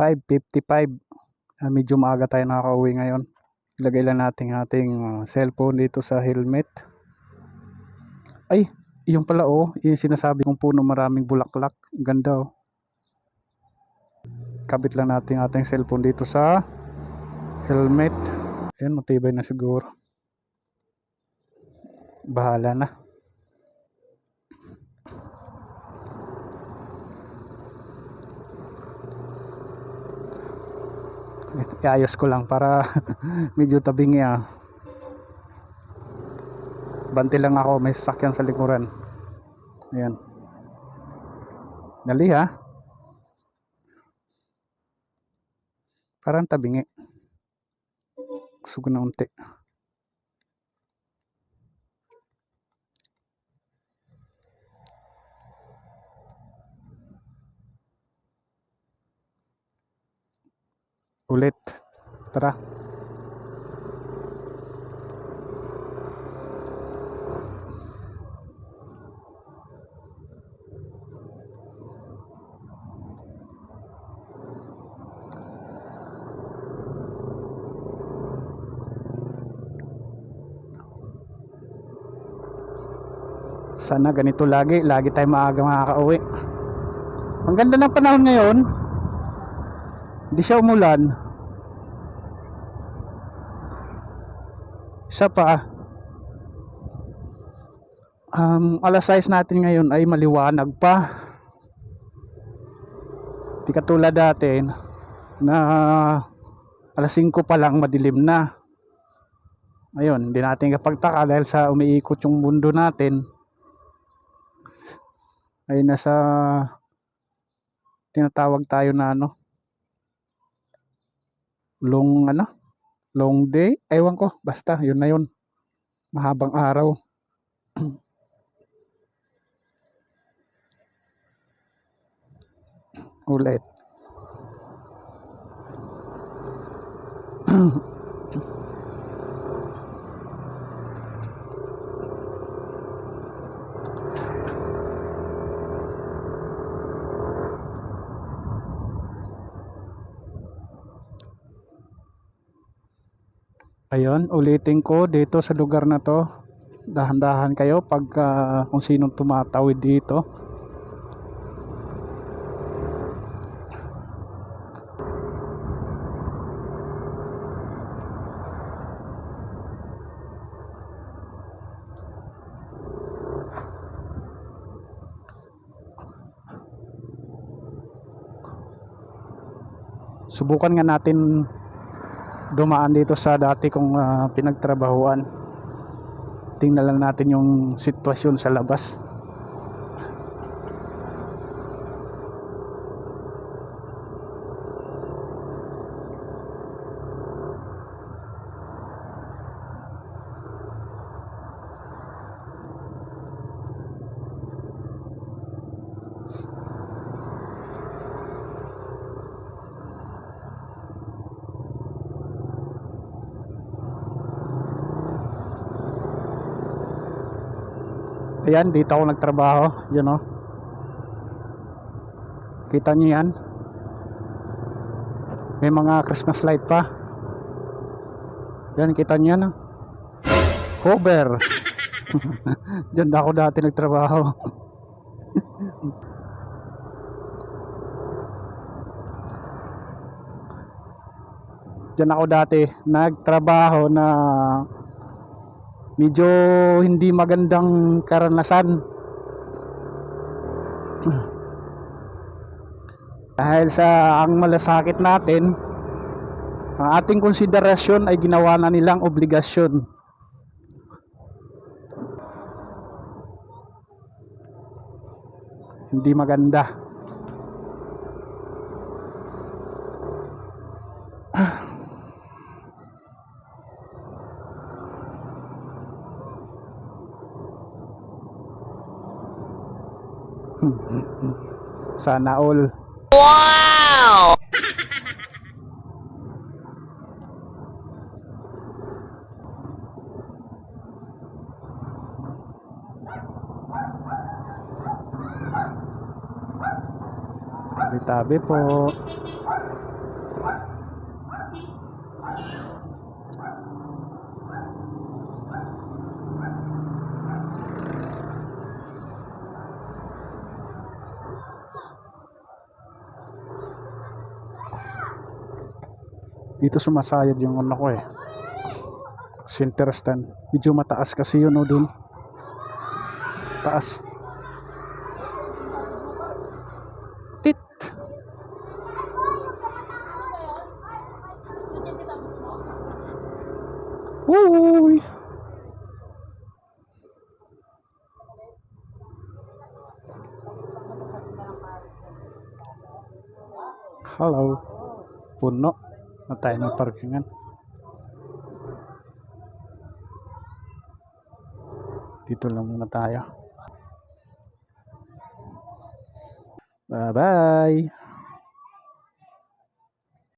5.55 Ah, medyo maaga tayo nakaka-uwi ngayon. Ilagay lang natin ating ah, cellphone dito sa helmet. Ay yung pala oh yung sinasabi kong puno maraming bulaklak. Ganda oh. Kabit lang natin ating cellphone dito sa helmet. Ayan matibay na siguro. Bahala na iayos ko lang para medyo tabingi ah. Banti lang ako may sasakyan sa likuran. Ayan. Dali ha parang tabingi. Gusto ko na unti ulit. Tara. Sana ganito lagi. Lagi tayo maaga makakauwi. Ang ganda ng panahon ngayon hindi siya umulan. Isa pa um, alas 6 natin ngayon ay maliwanag pa. Di katulad dati na alas 5 pa lang madilim na. Ayun hindi natin kapagtaka dahil sa umiikot yung mundo natin. Ay nasa tinatawag tayo na ano long ano? Long day? Ewan ko basta yun na yun. Mahabang araw. Ulit Ayun, ulitin ko dito sa lugar na to. Dahan-dahan kayo pag ah, kung sinong tumatawid dito. Subukan nga natin dumaan dito sa dati kong ah, pinagtrabahuan. Tingnan lang natin yung sitwasyon sa labas. Ayan, dito ako nagtrabaho. Yun o. Kita niyo yan? May mga Christmas light pa. Yan, kita niyo yan. ah. Cover. Diyan ako dati nagtrabaho. Diyan ako dati nagtrabaho na medyo hindi magandang karanasan. Dahil sa ang malasakit natin ang ating konsiderasyon ay ginawa na nilang obligasyon. Hindi maganda sana all Wow! tabi-tabi po Dito sumasayad yung ano ko eh. Center stand. Medyo mataas kasi yun o dun. Taas. Tit. Uy. Hello. Puno. Na tayo ng parkingan. Dito lang muna tayo. Bye-bye.